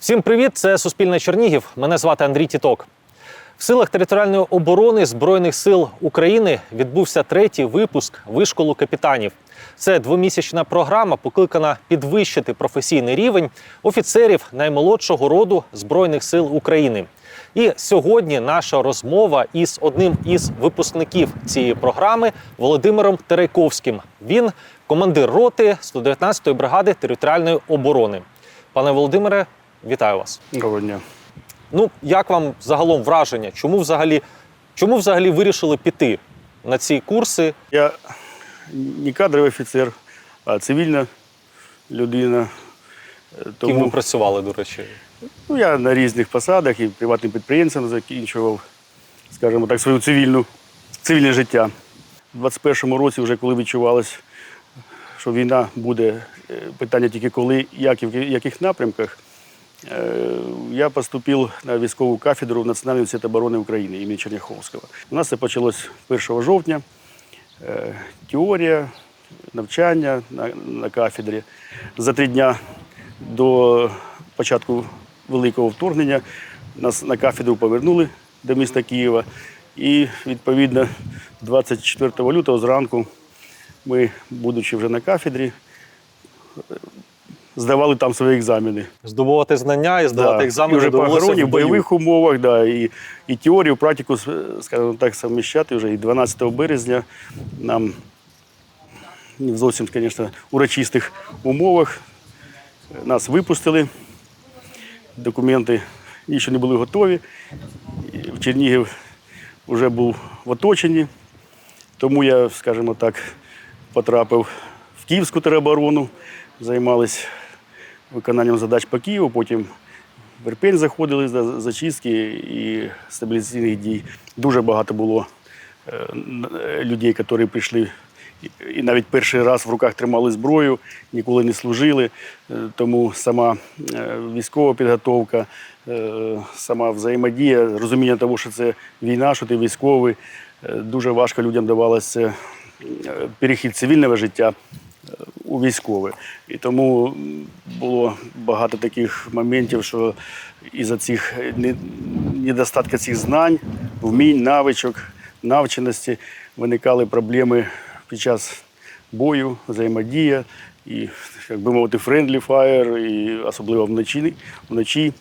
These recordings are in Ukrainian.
Всім привіт! Це Суспільне Чернігів. Мене звати Андрій Тіток. В силах територіальної оборони Збройних сил України відбувся третій випуск вишколу капітанів. Це двомісячна програма, покликана підвищити професійний рівень офіцерів наймолодшого роду Збройних сил України. І сьогодні наша розмова із одним із випускників цієї програми Володимиром Терейковським. Він командир роти 119-ї бригади територіальної оборони. Пане Володимире, вітаю вас. Доброго дня. Ну, як вам загалом враження? Чому взагалі, чому взагалі вирішили піти на ці курси? Я не кадровий офіцер, а цивільна людина. Е, Ким ви працювали, до речі? ну, я на різних посадах і приватним підприємцем закінчував, скажімо так, свою цивільну, цивільне життя. У 21-му році, вже коли відчувалось, що війна буде, е, питання тільки коли, як і в яких напрямках, я поступив на військову кафедру Національного університету оборони України імені Черняховського. У нас це почалось 1 жовтня. Е, Теорія, навчання на, на кафедрі. За три дня до початку великого вторгнення нас на кафедру повернули до міста Києва. І відповідно 24 лютого зранку ми, будучи вже на кафедрі, здавали там свої екзамени. Здобувати знання і здавати Да. екзамени і вже по охороні в бойових умовах, да, і, і теорію, практику, с- скажімо так, совміщати вже. І 12 березня нам в зовсім, звісно, урочистих умовах нас випустили. Документи ще не були готові. В Чернігів вже був в оточенні, тому я, скажімо так, потрапив в Київську тероборону, займалися виконанням задач по Києву, потім в Ірпень заходили за зачистки і стабілізаційних дій. Дуже багато було е, е, людей, які прийшли і- навіть перший раз в руках тримали зброю, ніколи не служили. Е, Тому сама військова підготовка, сама взаємодія, розуміння того, що це війна, що ти військовий, дуже важко людям давалося перехід цивільного життя у військове. І тому було багато таких моментів, що із-за цих недостатка цих знань, вмінь, навичок, навченості виникали проблеми під час бою, взаємодія і, як би мовити, friendly fire, і особливо вночі, вночі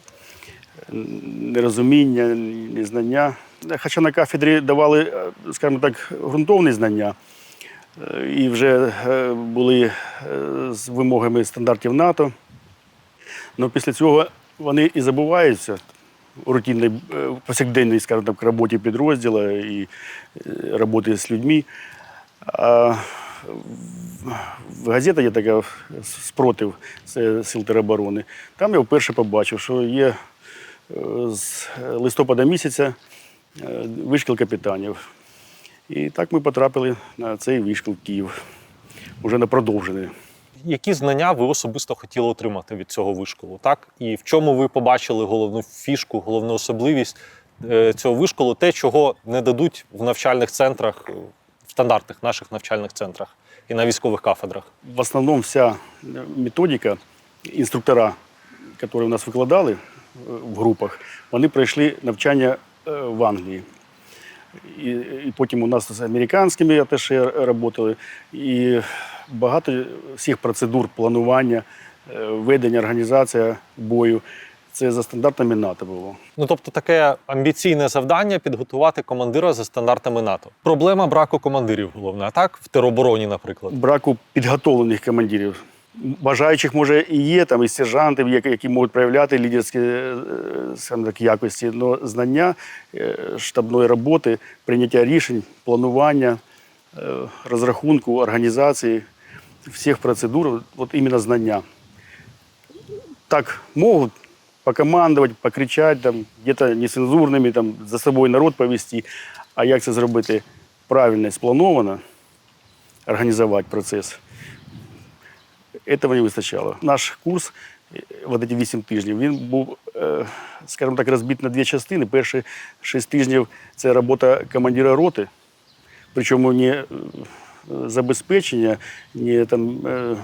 нерозуміння, незнання. Хоча на кафедрі давали, скажімо так, ґрунтовні знання, і вже е, були е, з вимогами стандартів НАТО. Але після цього вони і забуваються рутинній, е, повсякденній, скажімо так, роботі підрозділу і роботи з людьми. А в- газеті є така спротив сил тероборони. Там я вперше побачив, що є з листопада місяця вишкіл капітанів. І так ми потрапили на цей вишкіл Київ, уже на продовжений. Які знання ви особисто хотіли отримати від цього вишколу? Так? І в чому ви побачили головну фішку, головну особливість е, цього вишколу, те, чого не дадуть в навчальних центрах, е, в стандартних наших навчальних центрах і на військових кафедрах? В основном вся методика, інструктора, які у нас викладали е, в групах, вони пройшли навчання е, в Англії. І, і потім у нас з американськими аташе працювали. І багато всіх процедур планування, е, ведення, організація бою це за стандартами НАТО було. Ну тобто таке амбіційне завдання підготувати командира за стандартами НАТО. Проблема браку командирів головна, так? В теробороні, наприклад. браку підготовлених командирів. Бажаючих, може, і є, там і сержантів, які, можуть проявляти лідерські е, так, якості, але знання е, штабної роботи, прийняття рішень, планування, е, розрахунку, організації всіх процедур, от іменно знання. Так можуть покомандувати, покричати, там, где-то нецензурними, там, за собою народ повести. А як це зробити правильно сплановано, організувати процес. Этого не вистачало. Наш курс, вот эти 8 тижнів, він був, е, скажімо так, розбит на дві частини. Перші 6 тижнів це робота командира роти, причому не е, забезпечення, не там, е,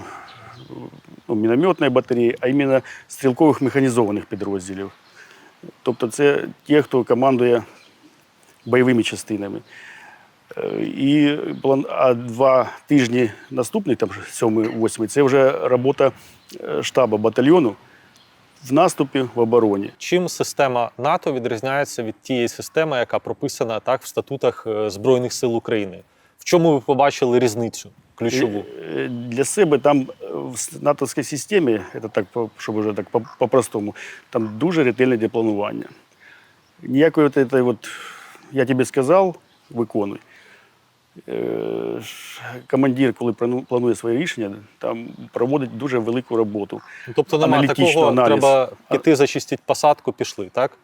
ну, мінометної батареї, а іменно стрілкових механізованих підрозділів. Тобто це ті, хто командує бойовими частинами. І план, а два тижні наступні, там 7-8, це вже робота е, штабу батальйону в наступі в обороні. Чим система НАТО відрізняється від тієї системи, яка прописана так в статутах е, Збройних сил України? В чому ви побачили різницю ключову? Е, Для себе там в натовській системі, це так, щоб вже так по- по-простому, там дуже ретельне для планування. Ніякої от, от, я тобі сказав, виконуй. Е, Командир, коли планує своє рішення, там проводить дуже велику роботу. Ну, Тобто немає такого, аналіз. треба піти зачистити посадку, пішли, так?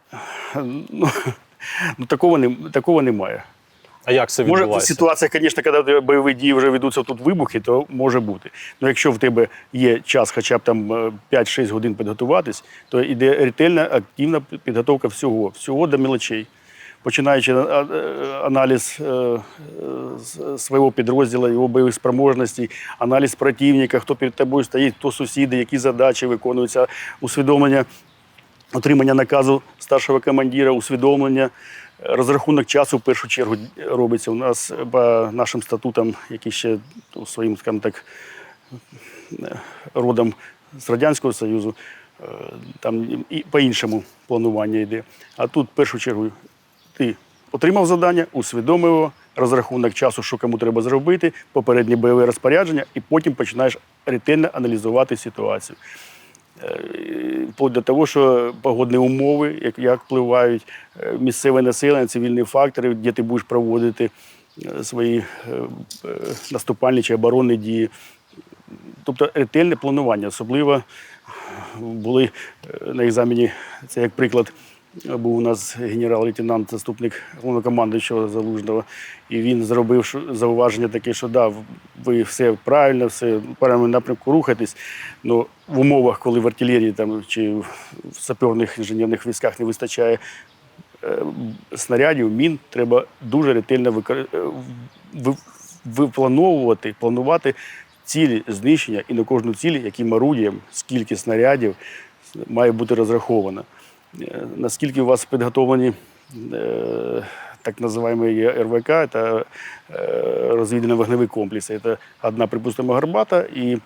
Ну, ну такого, не, такого немає. А як це Може, відбувається? ситуація, звісно, коли бойові дії вже ведуться тут вибухи, то може бути. Ну якщо в тебе є час хоча б там е, 5-6 годин підготуватись, то йде ретельна, активна підготовка всього, всього до мелочей. Починаючи е, аналіз е, свого підрозділу, його бойових спроможностей, аналіз противника, хто перед тобою стоїть, хто сусіди, які задачі виконуються, усвідомлення отримання наказу старшого командира, усвідомлення, розрахунок часу в першу чергу робиться. У нас по нашим статутам, які ще своїм, скажімо так, родом з Радянського Союзу, е, там і по-іншому планування йде. А тут, в першу чергу, ти отримав завдання, усвідомив його, розрахунок часу, що кому треба зробити, попереднє бойове розпорядження, і потім починаєш ретельно аналізувати ситуацію. Е, до того, що погодні умови, як, як впливають, е, місцеве населення, цивільні фактори, де ти будеш проводити е, свої наступальні чи оборонні дії. Тобто ретельне планування. Особливо були на екзамені, це як приклад, був у нас генерал-лейтенант, заступник головнокомандуючого Залужного, і він зробив зауваження таке, що да, ви все правильно, все в правильному напрямку рухаєтесь, але в умовах, коли в артилерії там, чи в саперних інженерних військах не вистачає е, снарядів, мін, треба дуже ретельно викор... е, виплановувати, планувати цілі знищення і на кожну ціль, яким орудієм, скільки снарядів має бути розраховано. Е, Наскільки у вас підготовлені е, так називаємо РВК, це розвідувально-вогневий комплекс. Це одна, припустимо, гарбата і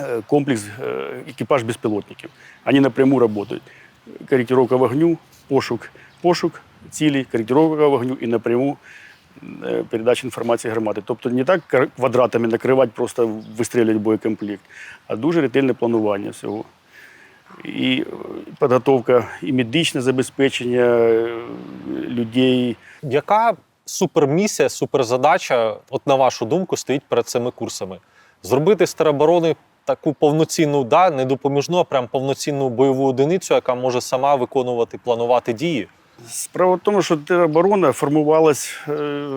е, комплекс е, екіпаж безпілотників. Вони напряму працюють. Корректировка вогню, пошук, пошук цілі, корректировка вогню і напряму е, передача інформації громади. Тобто не так квадратами накривати, просто вистрілювати боєкомплект, а дуже ретельне планування всього. І підготовка і медичне забезпечення е, людей. Яка супермісія, суперзадача, от на вашу думку, стоїть перед цими курсами? Зробити з тероборони таку повноцінну, да, не допоміжну, а прям повноцінну бойову одиницю, яка може сама виконувати, планувати дії. Справа в тому, що тероборона формувалась е,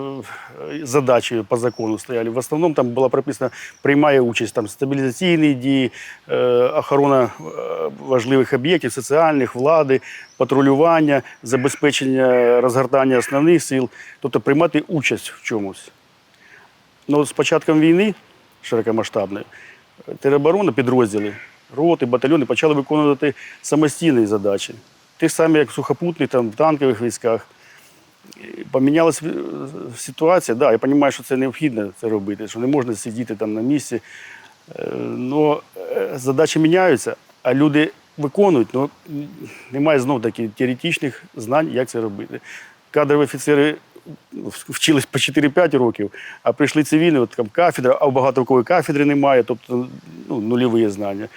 задачею по закону стояли. В основному там була прописана, приймає участь там стабілізаційні дії, е, охорона е, важливих об'єктів, соціальних, влади, патрулювання, забезпечення розгортання основних сил, тобто приймати участь в чомусь. Ну, з початком війни широкомасштабної тероборона підрозділи, роти, батальйони почали виконувати самостійні задачі. Ті ж самі, як сухопутних, там, в танкових військах. Помінялася е, ситуація, да, я розумію, що це необхідно це робити, що не можна сидіти там на місці. Але задачі міняються, а люди виконують, але немає знов таки теоретичних знань, як це робити. Кадрові офіцери вчились по 4-5 років, а прийшли цивільні, от там кафедра, а у багато кафедри немає, тобто ну, нульові знання.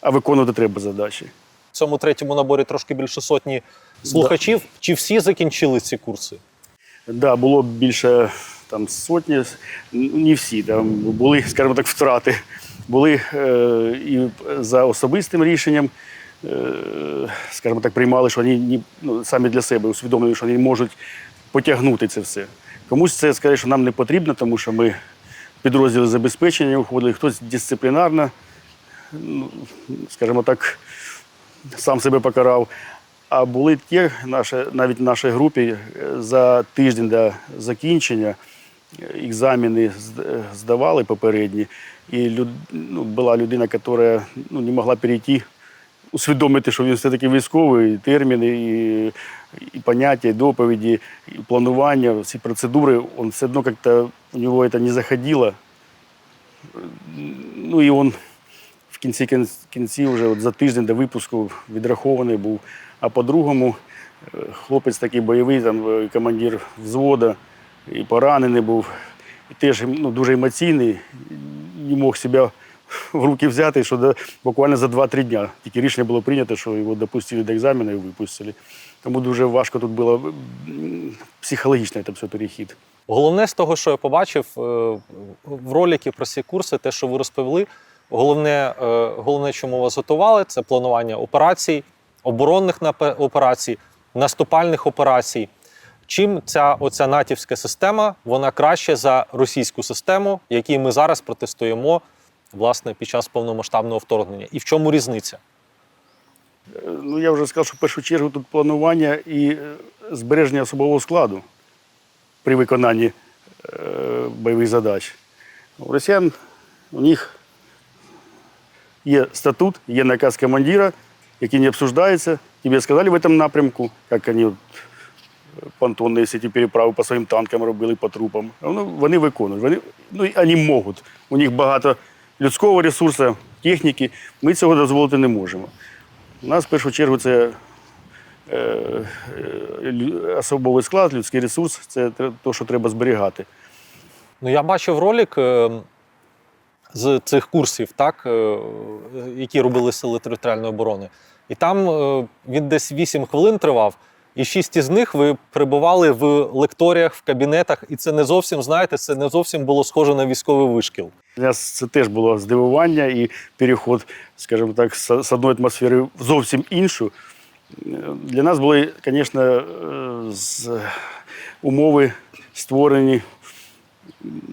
А виконувати треба задачі. В цьому третьому наборі трошки більше сотні слухачів. Чи всі закінчили ці курси? Да, було більше там сотні, не всі. Там були, скажімо так, втрати. Були е, і за особистим рішенням, е, скажімо так, приймали, що вони ну, самі для себе усвідомлюють, що вони можуть потягнути це все. Комусь це скаже, що нам не потрібно, тому що ми підрозділи забезпечення уходили, хтось дисциплінарно, ну, скажімо так, сам себе покарав. А були ті, наші, навіть в нашій групі е, за тиждень до закінчення е, екзамени е, здавали попередні. І люд, ну, була людина, яка ну, не могла перейти, усвідомити, що він все-таки військовий, і терміни, і, і поняття, і доповіді, і планування, всі процедури, він все одно як-то у нього це не заходило. Ну і в кінці кінці, вже от за тиждень до випуску відрахований був. А по-другому, е, хлопець такий бойовий, там е, командир взвода, і поранений був, і теж ну, дуже емоційний, не мог себе в руки взяти, що до, буквально за 2-3 дня. Тільки рішення було прийнято, що його допустили до екзамену і випустили. Тому дуже важко тут було психологічно це все перехід. Головне з того, що я побачив е, в роліки про ці курси, те, що ви розповіли. Головне, е, головне, чому вас готували, це планування операцій, оборонних операцій, наступальних операцій. Чим ця оця натівська система вона краще за російську систему, якій ми зараз протистоїмо власне під час повномасштабного вторгнення? І в чому різниця? Ну, я вже сказав, що в першу чергу тут планування і е, збереження особового складу при виконанні е, бойових задач. У росіян у них є статут, є наказ командира, який не обсуждається. Тебе сказали в цьому напрямку, як вони е, понтонні ті переправи по своїм танкам робили, по трупам. Ну, вони виконують. Вони, ну, вони можуть. У них багато людського ресурсу, техніки. Ми цього дозволити не можемо. У нас в першу чергу це е, е, особовий склад, людський ресурс це те, що треба зберігати. Ну, я бачив ролик е, з цих курсів, так, е, які робили сили територіальної оборони. І там е, він десь 8 хвилин тривав, і 6 із них ви перебували в лекторіях, в кабінетах, і це не зовсім, знаєте, це не зовсім було схоже на військовий вишкіл. Для це теж було здивування і переход, скажімо так, з одної атмосфери в зовсім іншу. Для нас були, звісно, е, умови створені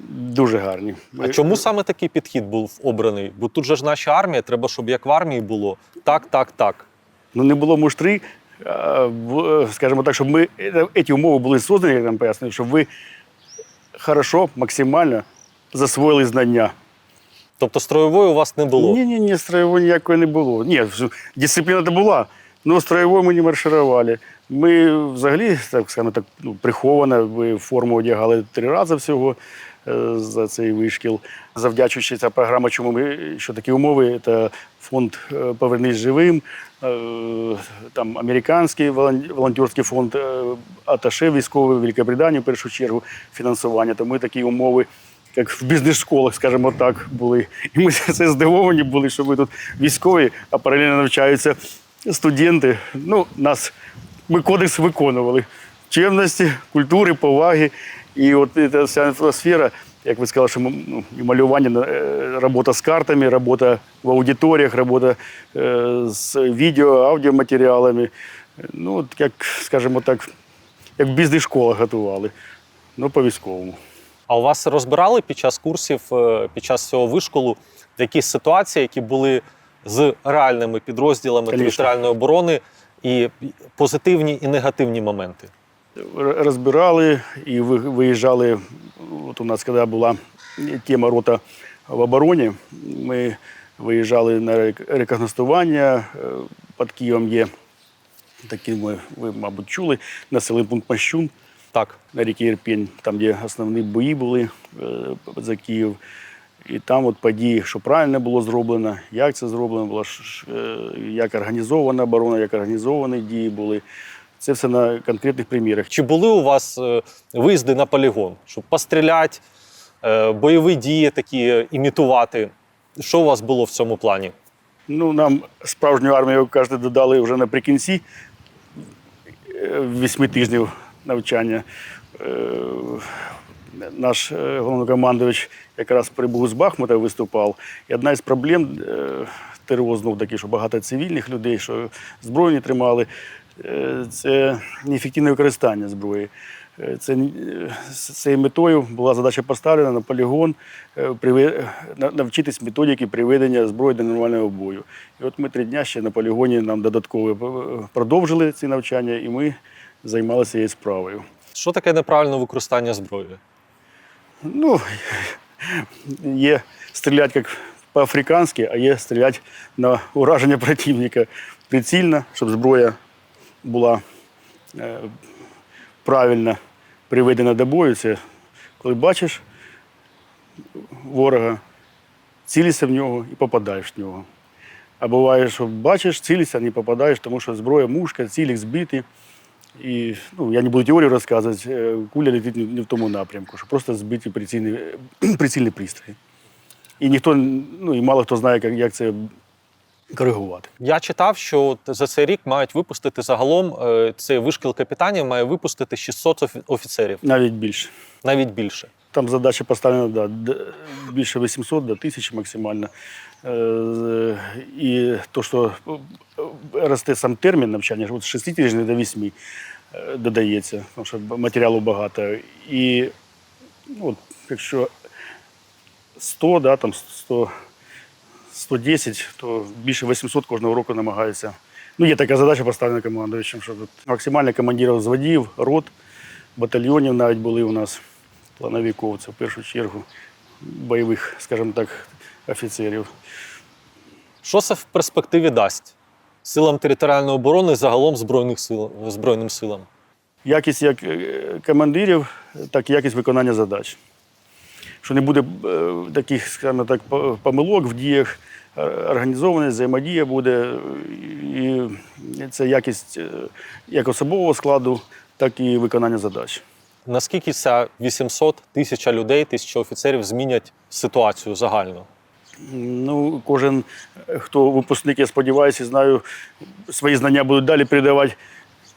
дуже гарні. А чому саме такий підхід був обраний? Бо тут же ж наша армія, треба, щоб як в армії було. Так, так, так. Ну, не було муштри, скажімо так, щоб ми ці умови були создані, як нам пояснили, щоб ви хорошо, максимально засвоїли знання. Тобто строєвої у вас не було. Ні, ні, ні, строєвої ніякої не було. Ні, дисципліна то була, але строєвої ми не марширували. Ми взагалі, так скажімо так, ну, приховано, ми форму одягали три рази всього е, за цей вишкіл. Завдячуючи ця програма, чому ми що такі умови, це фонд е, Повернись живим, е, там американський волонтерський фонд, аташе військовий Великобританії, в першу чергу, фінансування. То ми такі умови як в бізнес-школах, скажімо так, були. І ми це здивовані були, що ми тут військові, а паралельно навчаються студенти. Ну, нас, ми кодекс виконували. Чемності, культури, поваги. І от ця вся атмосфера, як ви сказали, що ну, малювання, е, робота з картами, робота в аудиторіях, робота е, з відео, аудіоматеріалами. Ну, от як, скажімо так, як в бізнес-школах готували, ну по-військовому. А у вас розбирали під час курсів, е, під час цього вишколу якісь ситуації, які були з реальними підрозділами Конечно. територіальної оборони, і позитивні і негативні моменти? Розбирали і ви- виїжджали. От у нас, коли була тема рота в обороні, ми виїжджали на рек- рекогностування. Е, Під Києвом є такий, ми, ви, мабуть, чули, населений пункт Мащун Так. на ріки Ірпінь, там, де основні бої були е, за Київ. І там от події, що правильно було зроблено, як це зроблено було, е, як організована оборона, як організовані дії були. Це все на конкретних примірах. Чи були у вас е, виїзди на полігон, щоб постріляти, е, бойові дії такі імітувати? Що у вас було в цьому плані? Ну, нам справжню армію, як кажете, додали вже наприкінці вісьми тижнів навчання. Наш е, головнокомандувач якраз прибув з Бахмута, виступав. І одна із проблем е, ТРО знов що багато цивільних людей, що зброю не тримали, е, це неефективне використання зброї. Це, з цією метою була задача поставлена на полігон навчитись методики приведення зброї до нормального бою. І от ми три дні ще на полігоні нам додатково продовжили ці навчання, і ми займалися цією справою. Що таке неправильне використання зброї? Ну, Є стріляти як по-африканськи, а є стріляти на ураження противника прицільно, щоб зброя була е, правильно приведена до бою. Це коли бачиш ворога, цілишся в нього і попадаєш в нього. А буває, що бачиш, цілишся, не попадаєш, тому що зброя мушка, цілік збитий. І ну, я не буду теорію розказувати, е, куля летить не- в тому напрямку, що просто збиті прицільні, прицільні пристрої. І ніхто, ну і мало хто знає, як, як це коригувати. Я читав, що за цей рік мають випустити загалом е, цей вишкіл капітанів має випустити 600 офіцерів, Навіть більше. навіть більше. Там задача поставлена да, більше 800 до 1000 максимально. Е, І то, що е, росте сам термін навчання, от з 6 тижнів до 8 е, додається, тому що матеріалу багато. І от, якщо 100, да, там 100, 110, то більше 800 кожного року намагаються. Ну, є така задача поставлена командуючим, от максимально командирів зводів, рот, батальйонів навіть були у нас плановиків, це в першу чергу бойових, скажімо так, офіцерів. Що це в перспективі дасть силам територіальної оборони загалом збройних сил збройним силам? Якість як е, командирів, так і якість виконання задач. Що не буде е, таких, скажімо так, помилок в діях, е, організованість, взаємодія буде. І це якість як особового складу, так і виконання задач. Наскільки ця 800 тисяча людей, тисяча офіцерів змінять ситуацію загально? Ну, кожен, хто випускник, я сподіваюся, знаю, свої знання будуть далі передавати.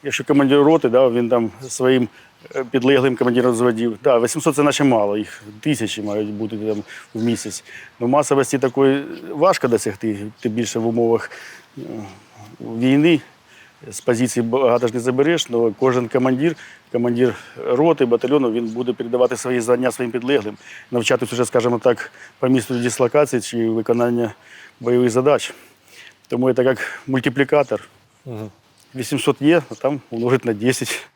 Якщо командир роти, да, він там своїм е, підлеглим командиром зводів. Да, 800 це наче мало, їх тисячі мають бути там в місяць. Ну, масовості такої важко досягти, тим більше в умовах е, війни. З позиції багато ж не забереш, але кожен командир, командир роти, батальйону, він буде передавати свої знання своїм підлеглим, навчатися вже, скажімо так, по місту дислокації чи виконання бойових задач. Тому це як мультиплікатор. 800 є, а там умножить на 10.